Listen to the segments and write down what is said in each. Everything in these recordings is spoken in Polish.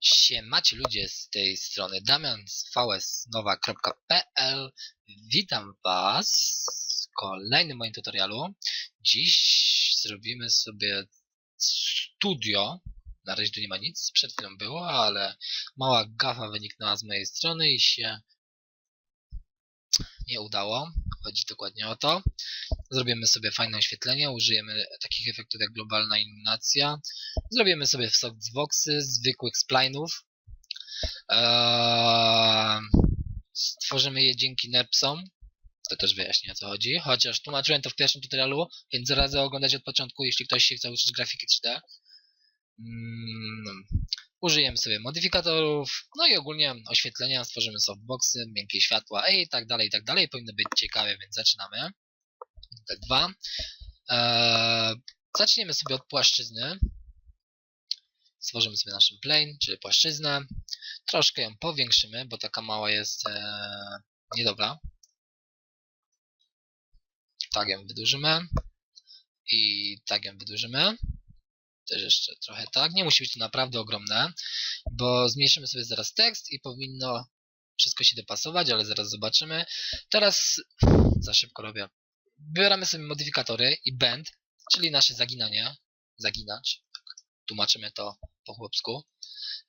Siemacie ludzie z tej strony Damian z vsnowa.pl Witam was w kolejnym moim tutorialu. Dziś zrobimy sobie studio. Na razie tu nie ma nic, przed chwilą było, ale mała gafa wyniknęła z mojej strony i się nie udało. Chodzi dokładnie o to. Zrobimy sobie fajne oświetlenie, użyjemy takich efektów jak globalna iluminacja. Zrobimy sobie softboxy zwykłych spline'ów. Eee, stworzymy je dzięki NERPSom. To też wyjaśnię o co chodzi. Chociaż tłumaczyłem to w pierwszym tutorialu, więc radzę oglądać od początku, jeśli ktoś się chce uczyć grafiki 3D. Mm, użyjemy sobie modyfikatorów, no i ogólnie oświetlenia, stworzymy softboxy, miękkie światła i tak dalej, i tak dalej. Powinno być ciekawe, więc zaczynamy. Te dwa. Eee, zaczniemy sobie od płaszczyzny. Stworzymy sobie naszą plane, czyli płaszczyznę. Troszkę ją powiększymy, bo taka mała jest eee, niedobra. Tak ją wydłużymy. I tak ją wydłużymy. Też jeszcze trochę tak. Nie musi być to naprawdę ogromne, bo zmniejszymy sobie zaraz tekst i powinno wszystko się dopasować, ale zaraz zobaczymy. Teraz za szybko robię. Wybieramy sobie modyfikatory i bend, czyli nasze zaginanie. Zaginacz. Tłumaczymy to po chłopsku.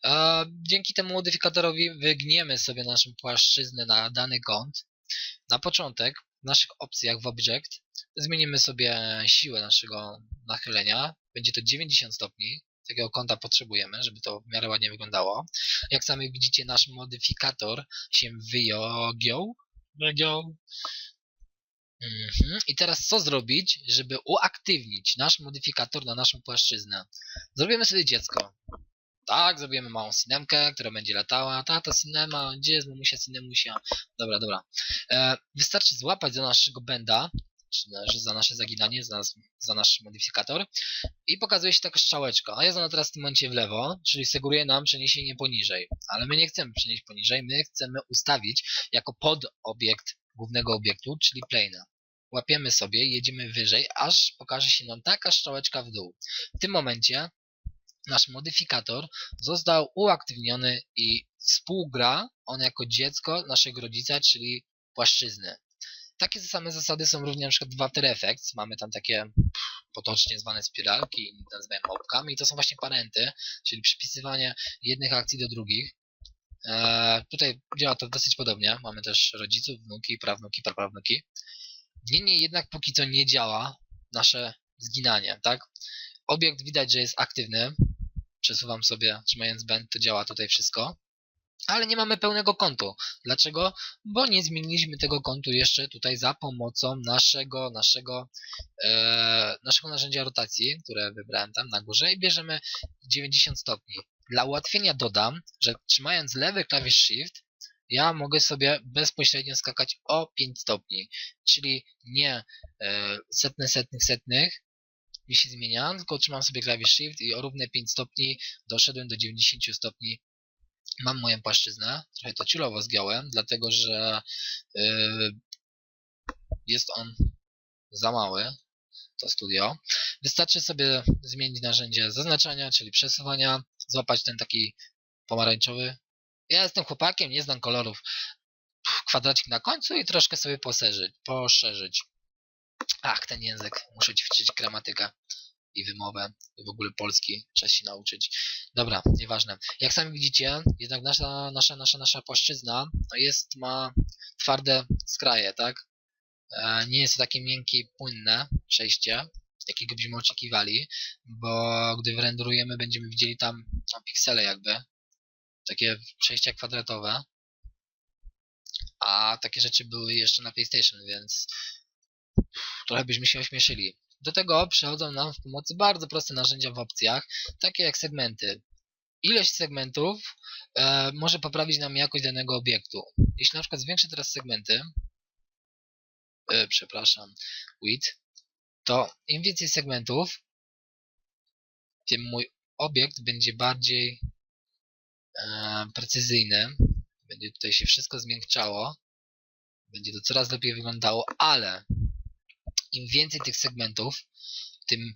E, dzięki temu modyfikatorowi wygniemy sobie naszą płaszczyznę na dany kąt. Na początek w naszych opcjach w Object zmienimy sobie siłę naszego nachylenia. Będzie to 90 stopni. Takiego kąta potrzebujemy, żeby to w miarę ładnie wyglądało. Jak sami widzicie, nasz modyfikator się wyjął. Wygiął. Mhm. I teraz co zrobić, żeby uaktywnić nasz modyfikator na naszą płaszczyznę? Zrobimy sobie dziecko. Tak, zrobimy małą cinemkę, która będzie latała. Tata cinema, gdzie jest mamusia cinemusia? Dobra, dobra. E, wystarczy złapać za naszego benda, czy za nasze zaginanie, za, nas, za nasz modyfikator i pokazuje się taka strzałeczka. A jest ona teraz w tym momencie w lewo, czyli sugeruje nam przeniesienie poniżej. Ale my nie chcemy przenieść poniżej, my chcemy ustawić jako podobiekt głównego obiektu, czyli plane'a. Łapiemy sobie, jedziemy wyżej, aż pokaże się nam taka strzałeczka w dół. W tym momencie nasz modyfikator został uaktywniony i współgra on jako dziecko naszego rodzica, czyli płaszczyzny. Takie same zasady są również przykład w After Effects. Mamy tam takie potocznie zwane spiralki, nazywają małpkami i to są właśnie parenty, czyli przypisywanie jednych akcji do drugich. Eee, tutaj działa to dosyć podobnie. Mamy też rodziców, wnuki, prawnuki, praprawnuki. Niemniej jednak póki co nie działa nasze zginanie, tak? Obiekt widać, że jest aktywny. Przesuwam sobie, trzymając bend, to działa tutaj wszystko. Ale nie mamy pełnego kontu. Dlaczego? Bo nie zmieniliśmy tego kontu jeszcze tutaj za pomocą naszego, naszego, e, naszego narzędzia rotacji, które wybrałem tam na górze i bierzemy 90 stopni. Dla ułatwienia dodam, że trzymając lewy klawisz Shift, ja mogę sobie bezpośrednio skakać o 5 stopni, czyli nie e, setne setnych setnych mi się zmienia, tylko trzymam sobie klawisz Shift i o równe 5 stopni doszedłem do 90 stopni. Mam moją płaszczyznę, trochę to ciulowo zgiąłem, dlatego że yy, jest on za mały, to studio. Wystarczy sobie zmienić narzędzie zaznaczania, czyli przesuwania, złapać ten taki pomarańczowy. Ja jestem chłopakiem, nie znam kolorów. Kwadracik na końcu i troszkę sobie poszerzyć. poszerzyć. Ach, ten język. Muszę ćwiczyć gramatykę i wymowę i w ogóle polski. Trzeba się nauczyć. Dobra, nieważne. Jak sami widzicie, jednak nasza, nasza, nasza, nasza płaszczyzna no jest, ma twarde skraje, tak? E, nie jest to takie miękkie i płynne przejście, jakiego byśmy oczekiwali, bo gdy wyrenderujemy, będziemy widzieli tam no, piksele jakby. Takie przejścia kwadratowe. A takie rzeczy były jeszcze na PlayStation, więc trochę byśmy się ośmieszyli. Do tego przychodzą nam w pomocy bardzo proste narzędzia w opcjach, takie jak segmenty. Ilość segmentów e, może poprawić nam jakość danego obiektu. Jeśli na przykład zwiększę teraz segmenty, e, przepraszam, width, to im więcej segmentów, tym mój obiekt będzie bardziej e, precyzyjny. Będzie tutaj się wszystko zmiękczało. Będzie to coraz lepiej wyglądało, ale im więcej tych segmentów, tym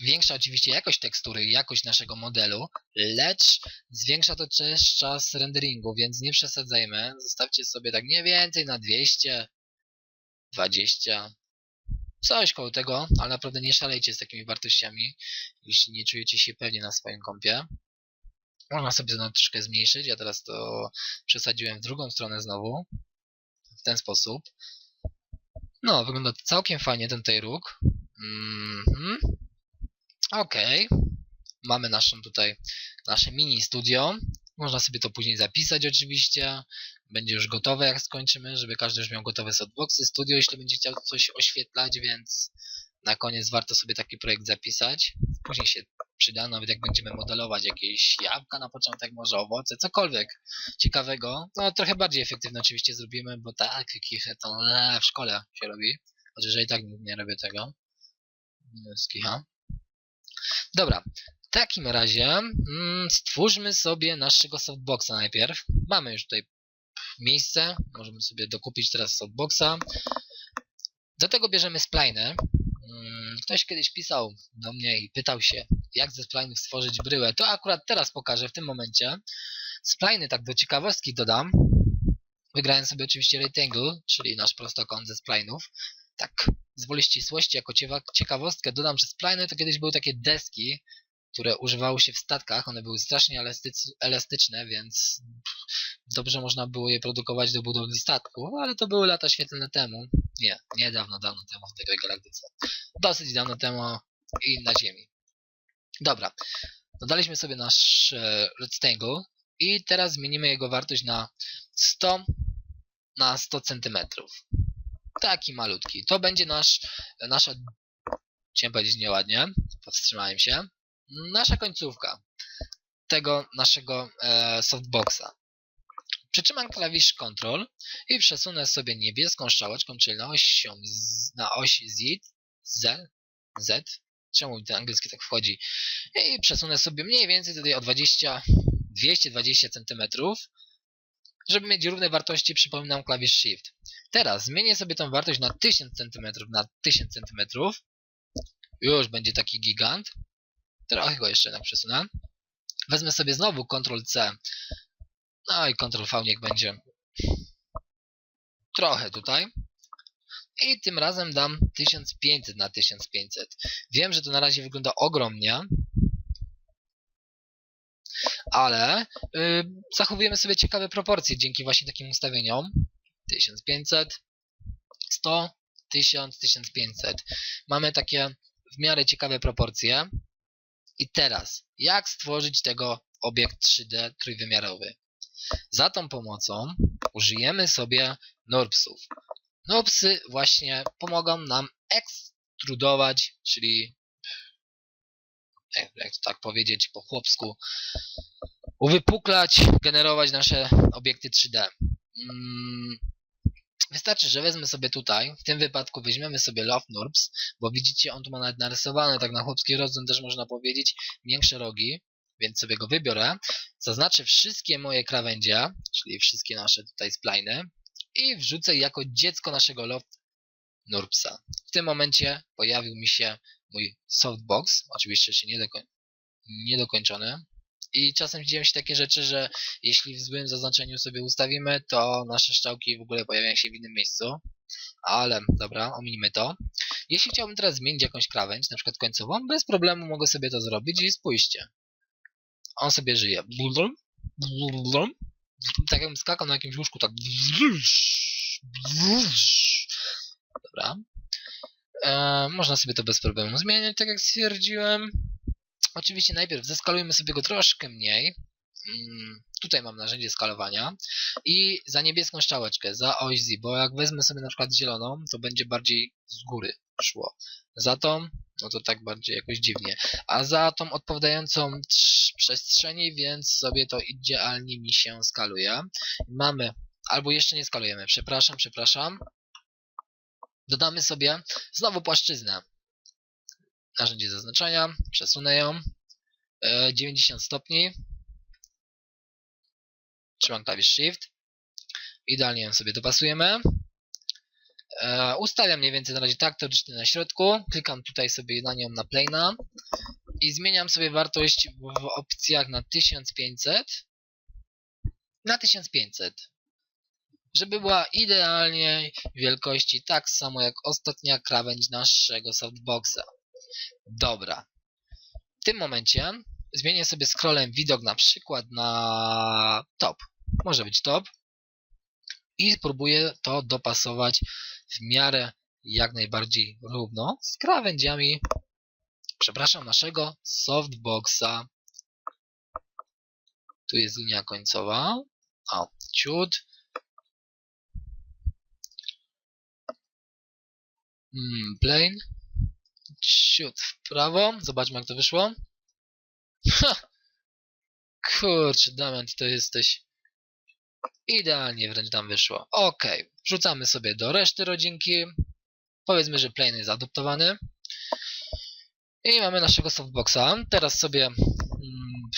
Większa oczywiście jakość tekstury jakość naszego modelu, lecz zwiększa to też czas renderingu, więc nie przesadzajmy. Zostawcie sobie tak mniej więcej na 200, 20, coś koło tego, ale naprawdę nie szalejcie z takimi wartościami, jeśli nie czujecie się pewnie na swoim kompie. Można sobie to troszkę zmniejszyć, ja teraz to przesadziłem w drugą stronę znowu, w ten sposób. No, wygląda całkiem fajnie ten tutaj róg. Mhm. Okej. Mamy naszą tutaj, nasze mini studio. Można sobie to później zapisać oczywiście. Będzie już gotowe jak skończymy, żeby każdy już miał gotowe softboxy, studio, jeśli będzie chciał coś oświetlać, więc na koniec warto sobie taki projekt zapisać. Później się przyda, nawet jak będziemy modelować jakieś jabłka na początek, może owoce, cokolwiek ciekawego. No trochę bardziej efektywne oczywiście zrobimy, bo tak, kichę to w szkole się robi. Chociaż i tak nie, nie robię tego. Z kicha. Dobra, w takim razie mm, stwórzmy sobie naszego softboxa najpierw. Mamy już tutaj miejsce, możemy sobie dokupić teraz softboxa. Do tego bierzemy spliny. Mm, Ktoś kiedyś pisał do mnie i pytał się, jak ze splinów stworzyć bryłę. To akurat teraz pokażę w tym momencie. Spliny tak do ciekawostki dodam. Wygrałem sobie oczywiście rectangle, czyli nasz prostokąt ze splinów. Tak z woli ścisłości, jako ciekawostkę dodam, że spliny to kiedyś były takie deski, które używało się w statkach. One były strasznie elastyc- elastyczne, więc dobrze można było je produkować do budowli statku, ale to były lata świetlne temu. Nie, nie dawno, temu w tej galaktyce. Dosyć dawno temu i na Ziemi. Dobra, dodaliśmy sobie nasz e, rectangle i teraz zmienimy jego wartość na 100 na 100 cm. Taki malutki. To będzie nasz, nasza, chciałem powiedzieć nieładnie, powstrzymałem się, nasza końcówka tego naszego e, softboxa. Przytrzymam klawisz Ctrl i przesunę sobie niebieską strzałeczką, czyli na oś, na oś Z, Z, Z, czemu ten angielski tak wchodzi, i przesunę sobie mniej więcej tutaj o 20, 220 cm, żeby mieć równe wartości, przypominam klawisz Shift. Teraz zmienię sobie tą wartość na 1000 cm na 1000 cm. Już będzie taki gigant. Trochę go jeszcze jednak przesunę. Wezmę sobie znowu Ctrl C. No i Ctrl V niech będzie. Trochę tutaj. I tym razem dam 1500 na 1500. Wiem, że to na razie wygląda ogromnie. Ale yy, zachowujemy sobie ciekawe proporcje dzięki właśnie takim ustawieniom. 1500, 100, 1000, 1500. Mamy takie w miarę ciekawe proporcje. I teraz, jak stworzyć tego obiekt 3D trójwymiarowy? Za tą pomocą użyjemy sobie NURBSów. NURBSy właśnie pomogą nam ekstrudować, czyli jak, tak powiedzieć po chłopsku, uwypuklać, generować nasze obiekty 3D. Wystarczy, że wezmę sobie tutaj, w tym wypadku weźmiemy sobie Love Nurbs, bo widzicie, on tu ma nawet narysowane, tak na chłopski rozum też można powiedzieć, większe rogi, więc sobie go wybiorę. Zaznaczę wszystkie moje krawędzie, czyli wszystkie nasze tutaj spliny i wrzucę jako dziecko naszego Love Nurbsa. W tym momencie pojawił mi się mój softbox, oczywiście jeszcze niedokoń niedokończony. I czasem dzieją się takie rzeczy, że jeśli w złym zaznaczeniu sobie ustawimy, to nasze strzałki w ogóle pojawiają się w innym miejscu. Ale dobra, ominimy to. Jeśli chciałbym teraz zmienić jakąś krawędź, na przykład końcową, bez problemu mogę sobie to zrobić i spójrzcie. On sobie żyje. Tak jakbym skakał na jakimś łóżku, tak. Dobra. E, można sobie to bez problemu zmieniać, tak jak stwierdziłem. Oczywiście najpierw zeskalujmy sobie go troszkę mniej. Mm, tutaj mam narzędzie skalowania. I za niebieską strzałeczkę, za oś bo jak wezmę sobie na przykład zieloną, to będzie bardziej z góry szło. Za tą, no to tak bardziej jakoś dziwnie. A za tą odpowiadającą przestrzeni, więc sobie to idealnie mi się skaluje. Mamy, albo jeszcze nie skalujemy, przepraszam, przepraszam. Dodamy sobie znowu płaszczyznę narzędzie zaznaczenia, przesunę ją, e, 90 stopni, trzymam klawisz Shift, idealnie ją sobie dopasujemy, E, ustawiam mniej więcej na razie tak, teoretycznie na środku. Klikam tutaj sobie na nią na plana i zmieniam sobie wartość w opcjach na 1500 na 1500 żeby była idealnie wielkości tak samo jak ostatnia krawędź naszego softboxa. Dobra. W tym momencie zmienię sobie scrollem widok na przykład na top. Może być top. I spróbuję to dopasować w miarę jak najbardziej równo z krawędziami przepraszam, naszego softboxa. Tu jest linia końcowa. O, ciut. Mm, plane. Ciut w prawo. Zobaczmy jak to wyszło. Ha! Kurczę, Damian, to jesteś... Idealnie wręcz nam wyszło. Ok, wrzucamy sobie do reszty rodzinki. Powiedzmy, że plane jest adoptowany. I mamy naszego softboxa. Teraz sobie mm,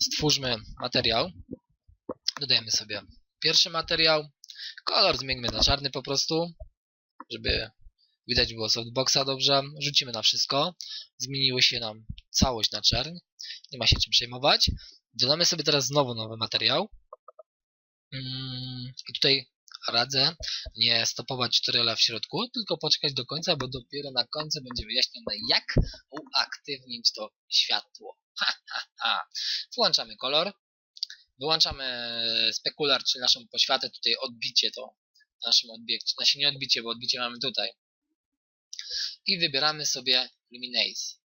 stwórzmy materiał. Dodajemy sobie pierwszy materiał. Kolor zmieńmy na czarny po prostu, żeby widać było softboxa dobrze. Rzucimy na wszystko. Zmieniły się nam całość na czerń. Nie ma się czym przejmować. Dodamy sobie teraz znowu nowy materiał. Mm, I tutaj radzę nie stopować tutoriala w środku, tylko poczekać do końca, bo dopiero na końcu będzie wyjaśnione jak uaktywnić to światło. Ha, ha, ha. Włączamy kolor, wyłączamy spekular, czyli naszą poświatę, tutaj odbicie to naszym odbiekcie, znaczy nie odbicie, bo odbicie mamy tutaj. I wybieramy sobie Luminance.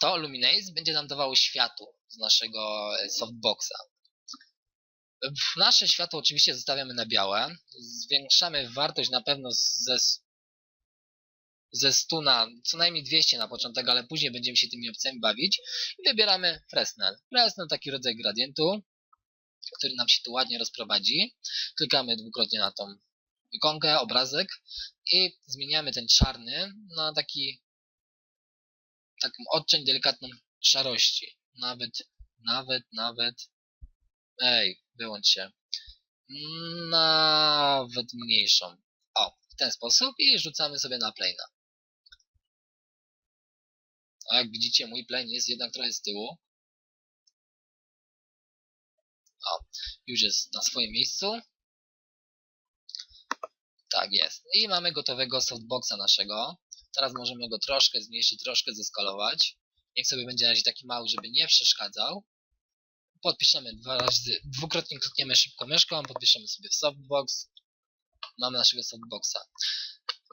To Luminance będzie nam dawało światło z naszego softboxa. Nasze światło oczywiście zostawiamy na białe. Zwiększamy wartość na pewno ze, ze 100 na co najmniej 200 na początek, ale później będziemy się tymi opcjami bawić. I wybieramy Fresnel. Fresnel taki rodzaj gradientu, który nam się tu ładnie rozprowadzi. Klikamy dwukrotnie na tą ikonkę, obrazek i zmieniamy ten czarny na taki taką odcień delikatną szarości. Nawet, nawet, nawet Ej, wyłącz się. Nawet mniejszą. O, w ten sposób i rzucamy sobie na plana. A jak widzicie, mój plane jest jednak trochę z tyłu. O, już jest na swoim miejscu. Tak jest. I mamy gotowego softboxa naszego. Teraz możemy go troszkę zmniejszyć, troszkę zeskalować. Niech sobie będzie na razie taki mały, żeby nie przeszkadzał podpiszemy dwa razy, dwukrotnie klikniemy szybko myszką, podpiszemy sobie softbox. Mamy naszego softboxa.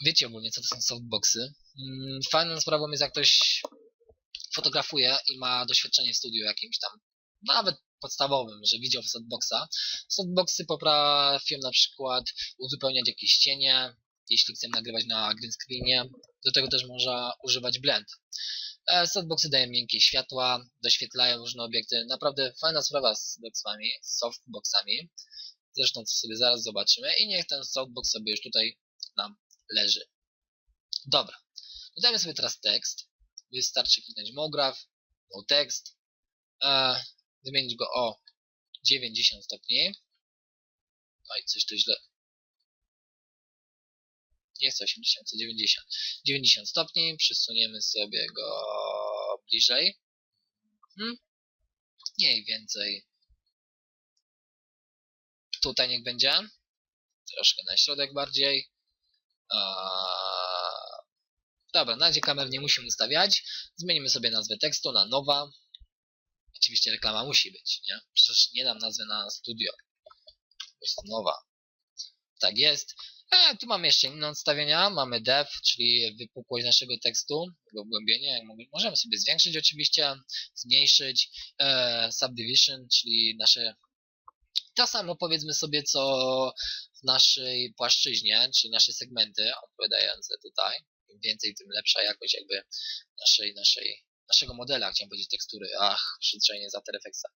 Wiecie ogólnie, co to są softboxy. Mm, fajną sprawą jest, jak ktoś fotografuje i ma doświadczenie w studiu jakimś tam, nawet podstawowym, że widział softboxa. Softboxy potrafią na przykład uzupełniać jakieś cienie, jeśli chcemy nagrywać na green screenie. Do tego też można używać blend. E, softboxy dają miękkie światła, doświetlają różne obiekty. Naprawdę fajna sprawa z boxami, softboxami. Zresztą to sobie zaraz zobaczymy. I niech ten softbox sobie już tutaj nam leży. Dobra. Dodajmy sobie teraz tekst. Wystarczy kliknąć mograph, no tekst. Zmienić go o 90 stopni. Oj, coś tu źle jest 80, 90. 90 stopni, przesuniemy sobie go bliżej. Hmm? Mniej więcej. Tutaj niech będzie. Troszkę na środek bardziej. Dobra, na razie kamer nie musimy ustawiać. Zmienimy sobie nazwę tekstu na nowa. Oczywiście reklama musi być, nie? Przecież nie dam nazwy na studio. Jest nowa. Tak jest. Tu mamy jeszcze inne odstawienia. Mamy depth, czyli wypukłość naszego tekstu, jego wgłębienie. Możemy sobie zwiększyć oczywiście, zmniejszyć. E, subdivision, czyli nasze to samo powiedzmy sobie co w naszej płaszczyźnie, czyli nasze segmenty odpowiadające tutaj. Im więcej, tym lepsza jakość jakby naszej, naszej, naszego modela, chciałem powiedzieć tekstury. Ach, przyzwyczajenie z After Effectsa.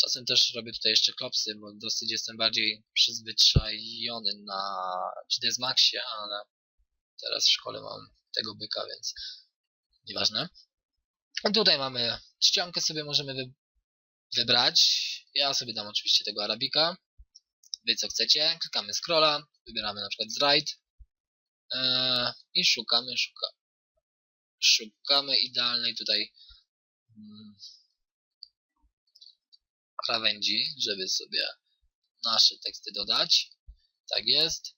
Czasem też robię tutaj jeszcze klopsy, bo dosyć jestem bardziej przyzwyczajony na 3ds Maxie, ale teraz w szkole mam tego byka, więc nieważne. A tutaj mamy czcionkę sobie możemy wy wybrać. Ja sobie dam oczywiście tego Arabika. wy co chcecie, klikamy scrolla, wybieramy na przykład z right e, i szukamy, szuka, szukamy idealnej tutaj mm, krawędzi, żeby sobie nasze teksty dodać. Tak jest.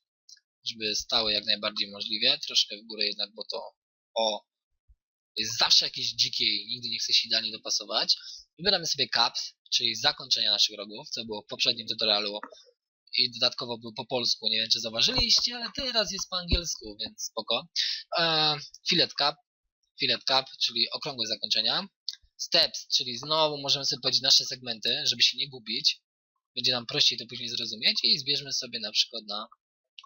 Żeby stały jak najbardziej możliwie. Troszkę w górę jednak, bo to o jest zawsze jakieś dzikie i nigdy nie chce się idealnie dopasować. Wybieramy sobie caps, czyli zakończenia naszych rogów, co było w poprzednim tutorialu i dodatkowo był po polsku, nie wiem czy zauważyliście, ale teraz jest po angielsku, więc spoko. E, fillet cap, fillet cap, czyli okrągłe zakończenia. Steps, czyli znowu możemy sobie powiedzieć nasze segmenty, żeby się nie gubić. Będzie nam prościej to później zrozumieć i zbierzmy sobie na przykład na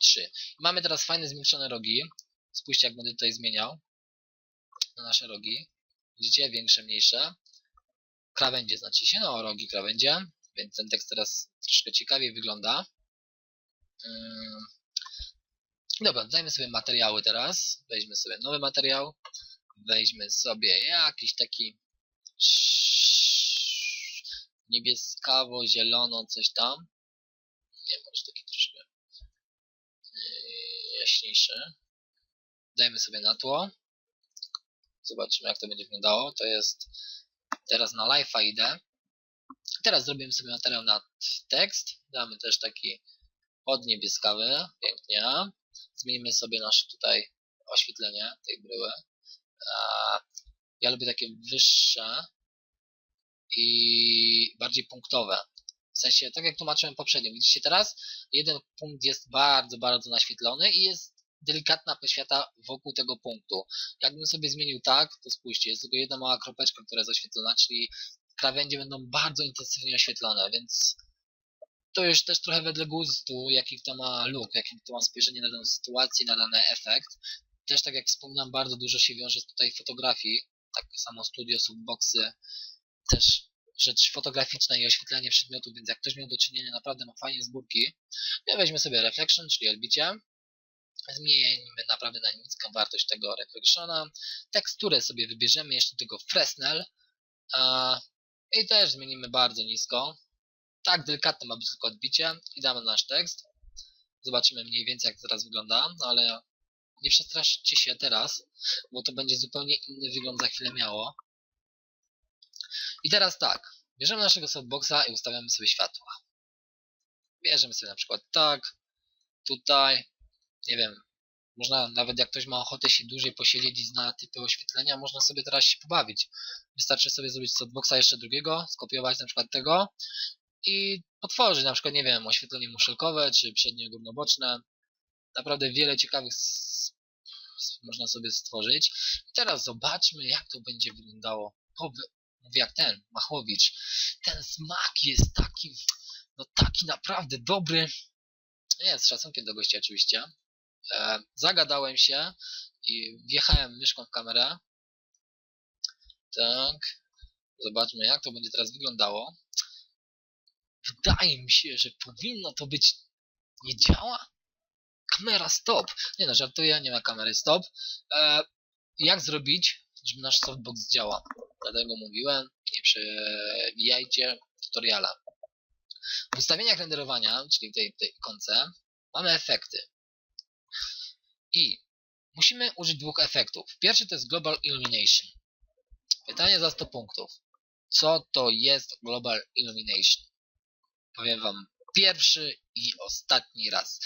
3. Mamy teraz fajne zmieszczone rogi. Spójrzcie jak będę tutaj zmieniał na nasze rogi. Widzicie? Większe, mniejsze. Krawędzie znaczy się, no rogi krawędzie, więc ten tekst teraz troszkę ciekawiej wygląda. Ym. Dobra, dajmy sobie materiały teraz. Weźmy sobie nowy materiał. Weźmy sobie jakiś taki niebieskawo, zielono, coś tam. Nie, może taki troszkę yy, jaśniejszy. Dajmy sobie na tło. Zobaczymy jak to będzie wyglądało. To jest teraz na live'a idę. Teraz zrobimy sobie materiał na tekst. Damy też taki podniebieskawy. Pięknie. Zmienimy sobie nasze tutaj oświetlenie tej bryły. Ja lubię takie wyższe i bardziej punktowe. W sensie, tak jak tłumaczyłem poprzednio, widzicie teraz? Jeden punkt jest bardzo, bardzo naświetlony i jest delikatna poświata wokół tego punktu. Jakbym sobie zmienił tak, to spójrzcie, jest tylko jedna mała kropeczka, która jest oświetlona, czyli krawędzie będą bardzo intensywnie oświetlone, więc to już też trochę wedle gustu, jaki to ma look, jakie to ma spojrzenie na daną sytuację, na dany efekt. Też tak jak wspominam, bardzo dużo się wiąże tutaj fotografii, tak samo studio, softboxy, też rzecz fotograficzna i oświetlenie przedmiotu, więc jak ktoś miał do czynienia, naprawdę ma fajnie z górki. Ja weźmy sobie reflection, czyli odbicie. Zmieńmy naprawdę na niską wartość tego reflectiona. Teksturę sobie wybierzemy, jeszcze tego Fresnel. I też zmienimy bardzo nisko. Tak delikatne ma być tylko odbicie. I damy nasz tekst. Zobaczymy mniej więcej jak teraz wygląda, no ale nie przestraszcie się teraz, bo to będzie zupełnie inny wygląd za chwilę miało. I teraz tak, bierzemy naszego softboxa i ustawiamy sobie światła. Bierzemy sobie na przykład tak, tutaj, nie wiem, można nawet jak ktoś ma ochotę się dłużej posiedzieć i zna typy oświetlenia, można sobie teraz się pobawić. Wystarczy sobie zrobić softboxa jeszcze drugiego, skopiować na przykład tego i potworzyć na przykład, nie wiem, oświetlenie muszelkowe czy przednie górnoboczne. Naprawdę wiele ciekawych można sobie stworzyć. Teraz zobaczmy, jak to będzie wyglądało po, mówię jak ten, Machowicz. Ten smak jest taki, no taki naprawdę dobry. Nie, z szacunkiem do gościa oczywiście. E, zagadałem się i wjechałem myszką w kamerę. Tak. Zobaczmy jak to będzie teraz wyglądało. Wydaje mi się, że powinno to być... Nie działa? Kamera stop! Nie no, żartuję, nie ma kamery stop. E, jak zrobić, żeby nasz softbox działa? Dlatego mówiłem, nie przewijajcie tutoriala. W ustawieniach renderowania, czyli tej, tej ikonce, mamy efekty. I musimy użyć dwóch efektów. Pierwszy to jest Global Illumination. Pytanie za 100 punktów. Co to jest Global Illumination? Powiem Wam pierwszy i ostatni raz.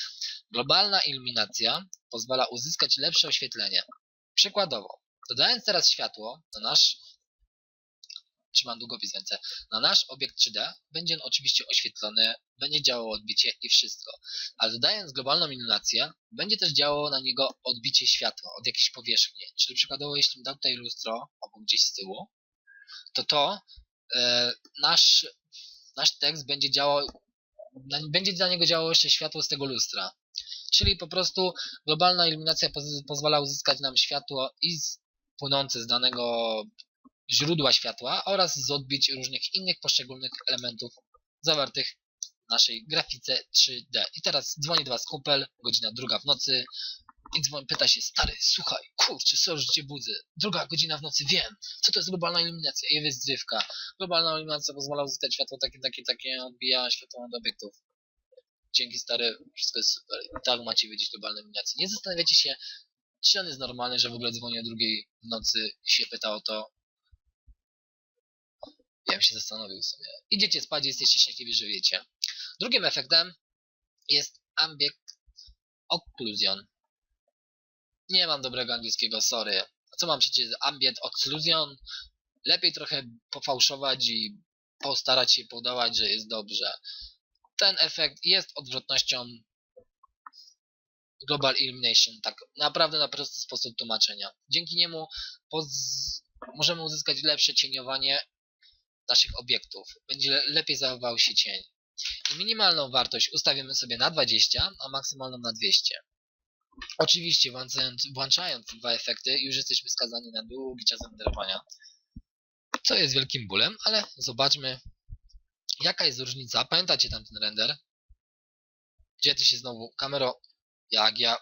Globalna iluminacja pozwala uzyskać lepsze oświetlenie. Przykładowo, dodając teraz światło na nasz trzymam długopis w ręce. Na nasz obiekt 3D będzie on oczywiście oświetlony, będzie działało odbicie i wszystko. Ale dodając globalną illuminację, będzie też działało na niego odbicie światła od jakiejś powierzchni. Czyli przykładowo, jeśli dam tutaj lustro, albo gdzieś z tyłu, to to e, nasz, nasz tekst będzie działał, będzie dla niego działało jeszcze światło z tego lustra. Czyli po prostu globalna iluminacja poz, pozwala uzyskać nam światło i z, płynące z danego źródła światła oraz z odbić różnych innych poszczególnych elementów zawartych w naszej grafice 3D. I teraz dzwoni do Was kupel, godzina druga w nocy i dzwoni, pyta się, stary, słuchaj, kurczę, co już cię budzę, druga godzina w nocy, wiem, co to jest globalna iluminacja i wyzdrywka. Globalna iluminacja pozwala uzyskać światło takie, takie, takie, odbija światło od obiektów. dzięki stary, wszystko jest super. I tak macie wiedzieć globalne eliminacje. Nie zastanawiajcie się, czy on jest normalny, że w ogóle dzwoni o drugiej w nocy i się pyta o to. Ja bym się zastanowił sobie. Idziecie spać, jesteście szczęśliwi, że wiecie. Drugim efektem jest ambient occlusion. Nie mam dobrego angielskiego, sorry. A co mam przecież ambient occlusion? Lepiej trochę pofałszować i postarać się podawać, że jest dobrze. Ten efekt jest odwrotnością Global Illumination, tak naprawdę na prosty sposób tłumaczenia. Dzięki niemu możemy uzyskać lepsze cieniowanie naszych obiektów. Będzie le- lepiej zachował się cień. I minimalną wartość ustawimy sobie na 20, a maksymalną na 200. Oczywiście włączając, włączając dwa efekty już jesteśmy skazani na długi czas renderowania. Co jest wielkim bólem, ale zobaczmy jaka jest różnica. Pamiętacie tam ten render? Gdzie ty się znowu kamero jak ja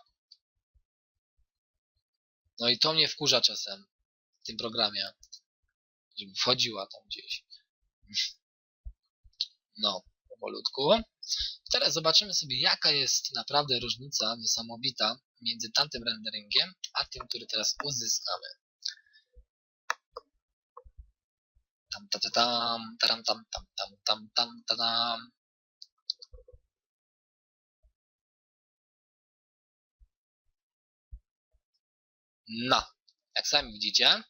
no i to mnie wkurza czasem w tym programie żeby wchodziła tam gdzieś no powolutku teraz zobaczymy sobie jaka jest naprawdę różnica niesamowita między tamtym renderingiem a tym, który teraz uzyskamy. Tam ta ta tam taram tam tam tam tam tam ta tam No, jak sami widzicie,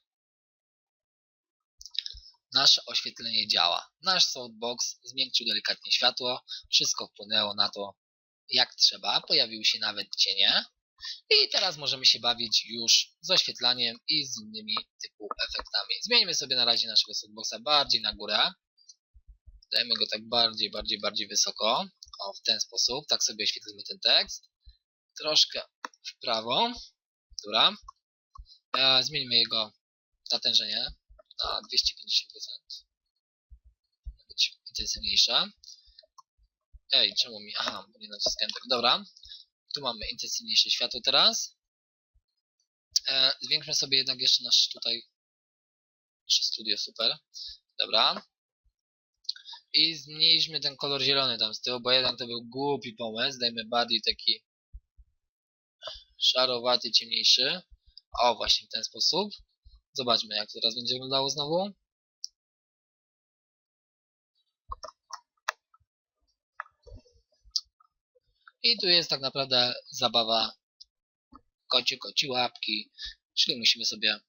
nasze oświetlenie działa. Nasz softbox zmiękczył delikatnie światło, wszystko wpłynęło na to jak trzeba, pojawiły się nawet cienie i teraz możemy się bawić już z oświetlaniem i z innymi typu efektami. Zmieńmy sobie na razie naszego softboxa bardziej na górę. Dajmy go tak bardziej, bardziej, bardziej wysoko. O, w ten sposób. Tak sobie oświetlimy ten tekst. Troszkę w prawo. Dobra. E, zmieńmy jego natężenie na 250%. Ma być intensywniejsze. Ej, czemu mi... Aha, nie naciskałem tego. Dobra. Tu mamy intensywniejsze światło teraz. E, zwiększmy sobie jednak jeszcze nasz tutaj nasze studio, super. Dobra. I zmniejszmy ten kolor zielony tam z tyłu, bo jeden to był głupi pomysł. Dajmy bardziej taki szarowaty, ciemniejszy. O, właśnie w ten sposób. Zobaczmy, jak to teraz będzie wyglądało znowu. I tu jest tak naprawdę zabawa koci, koci łapki, czyli musimy sobie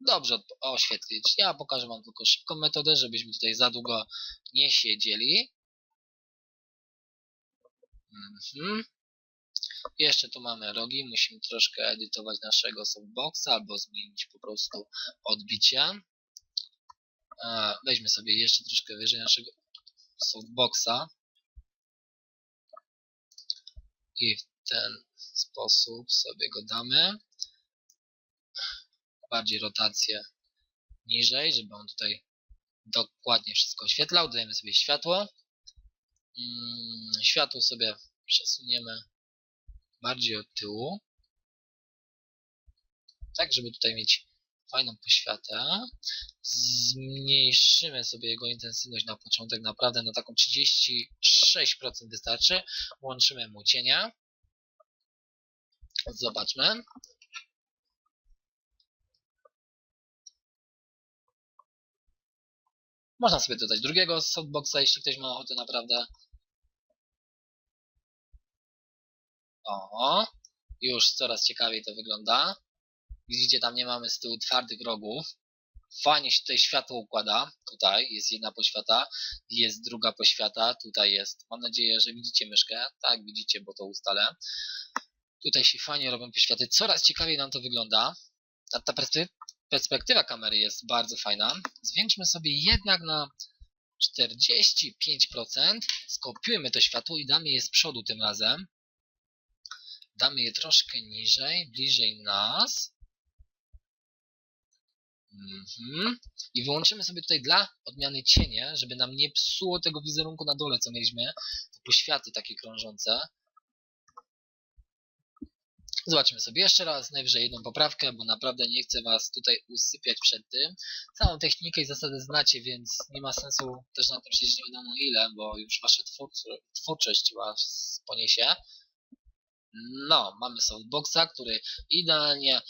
dobrze oświetlić. Ja pokażę Wam tylko szybką metodę, żebyśmy tutaj za długo nie siedzieli. Mhm. Jeszcze tu mamy rogi, musimy troszkę edytować naszego softboxa albo zmienić po prostu odbicie. E, Weźmy sobie jeszcze troszkę wyżej naszego softboxa i w ten sposób sobie go damy. Bardziej rotację niżej, żeby on tutaj dokładnie wszystko oświetlał. Dajemy sobie światło. Mm, Światło sobie przesuniemy bardziej od tyłu. Tak, żeby tutaj mieć fajną poświatę. Zmniejszymy sobie jego intensywność na początek, naprawdę na taką 36% wystarczy. Łączymy mu cienia. Zobaczmy. Można sobie dodać drugiego softboxa, jeśli ktoś ma ochotę naprawdę. O, już coraz ciekawiej to wygląda. Widzicie, tam nie mamy z tyłu twardych rogów. Fajnie się tutaj światło układa. Tutaj jest jedna poświata, jest druga poświata, tutaj jest. Mam nadzieję, że widzicie myszkę. Tak, widzicie, bo to ustalę. Tutaj się fajnie robią poświaty. Coraz ciekawiej nam to wygląda. Ta, ta perspe- perspektywa kamery jest bardzo fajna. Zwiększmy sobie jednak na 45%. Skopiujmy to światło i damy je z przodu tym razem. Damy je troszkę niżej, bliżej nas. Mhm. I wyłączymy sobie tutaj dla odmiany cienie, żeby nam nie psuło tego wizerunku na dole, co mieliśmy. Te poświaty takie krążące. Zobaczymy sobie jeszcze raz, najwyżej jedną poprawkę, bo naprawdę nie chcę was tutaj usypiać przed tym. Całą technikę i zasady znacie, więc nie ma sensu też na tym siedzieć nie wiadomo ile, bo już wasza twórczość was poniesie. No, mamy softboxa, który idealnie,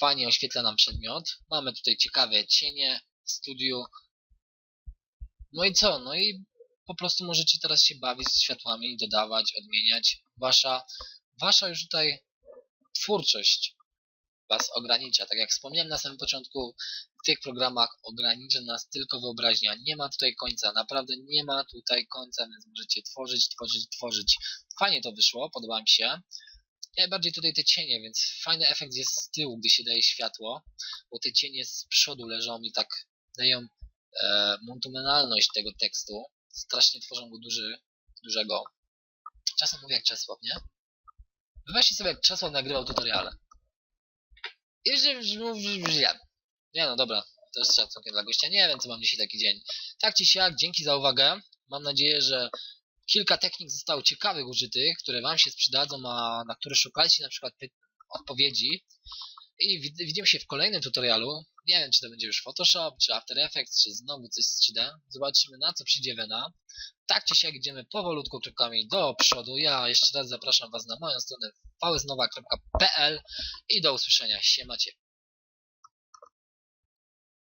fajnie oświetla nam przedmiot. Mamy tutaj ciekawe cienie w studiu. No i co? No i po prostu możecie teraz się bawić z światłami, dodawać, odmieniać. Wasza, wasza już tutaj twórczość ogranicza. Tak jak wspomniałem na samym początku, w tych programach ogranicza nas tylko wyobraźnia. Nie ma tutaj końca, naprawdę nie ma tutaj końca, więc możecie tworzyć, tworzyć, tworzyć. Fajnie to wyszło, podoba mi się. Najbardziej tutaj te cienie, więc fajny efekt jest z tyłu, gdy się daje światło, bo te cienie z przodu leżą i tak dają e, multimenalność tego tekstu. Strasznie tworzą go duży, dużego. Czasem mówię jak Czesław, nie? Weźcie sobie jak Czesław nagrywał tutoriale. I że. Nie no dobra, to jest szacunkiem dla gościa. Nie wiem co mam dzisiaj taki dzień. Tak czy siak, dzięki za uwagę. Mam nadzieję, że kilka technik zostało ciekawych użytych, które wam się przydadzą, a na które szukaliście na przykład odpowiedzi. I wid- widzimy się w kolejnym tutorialu. Nie wiem, czy to będzie już Photoshop, czy After Effects, czy znowu coś z 3D. Zobaczymy, na co przyjdzie Wena. Tak czy siak idziemy powolutku krokami do przodu. Ja jeszcze raz zapraszam Was na moją stronę wałysnowa.pl i do usłyszenia. Siemacie.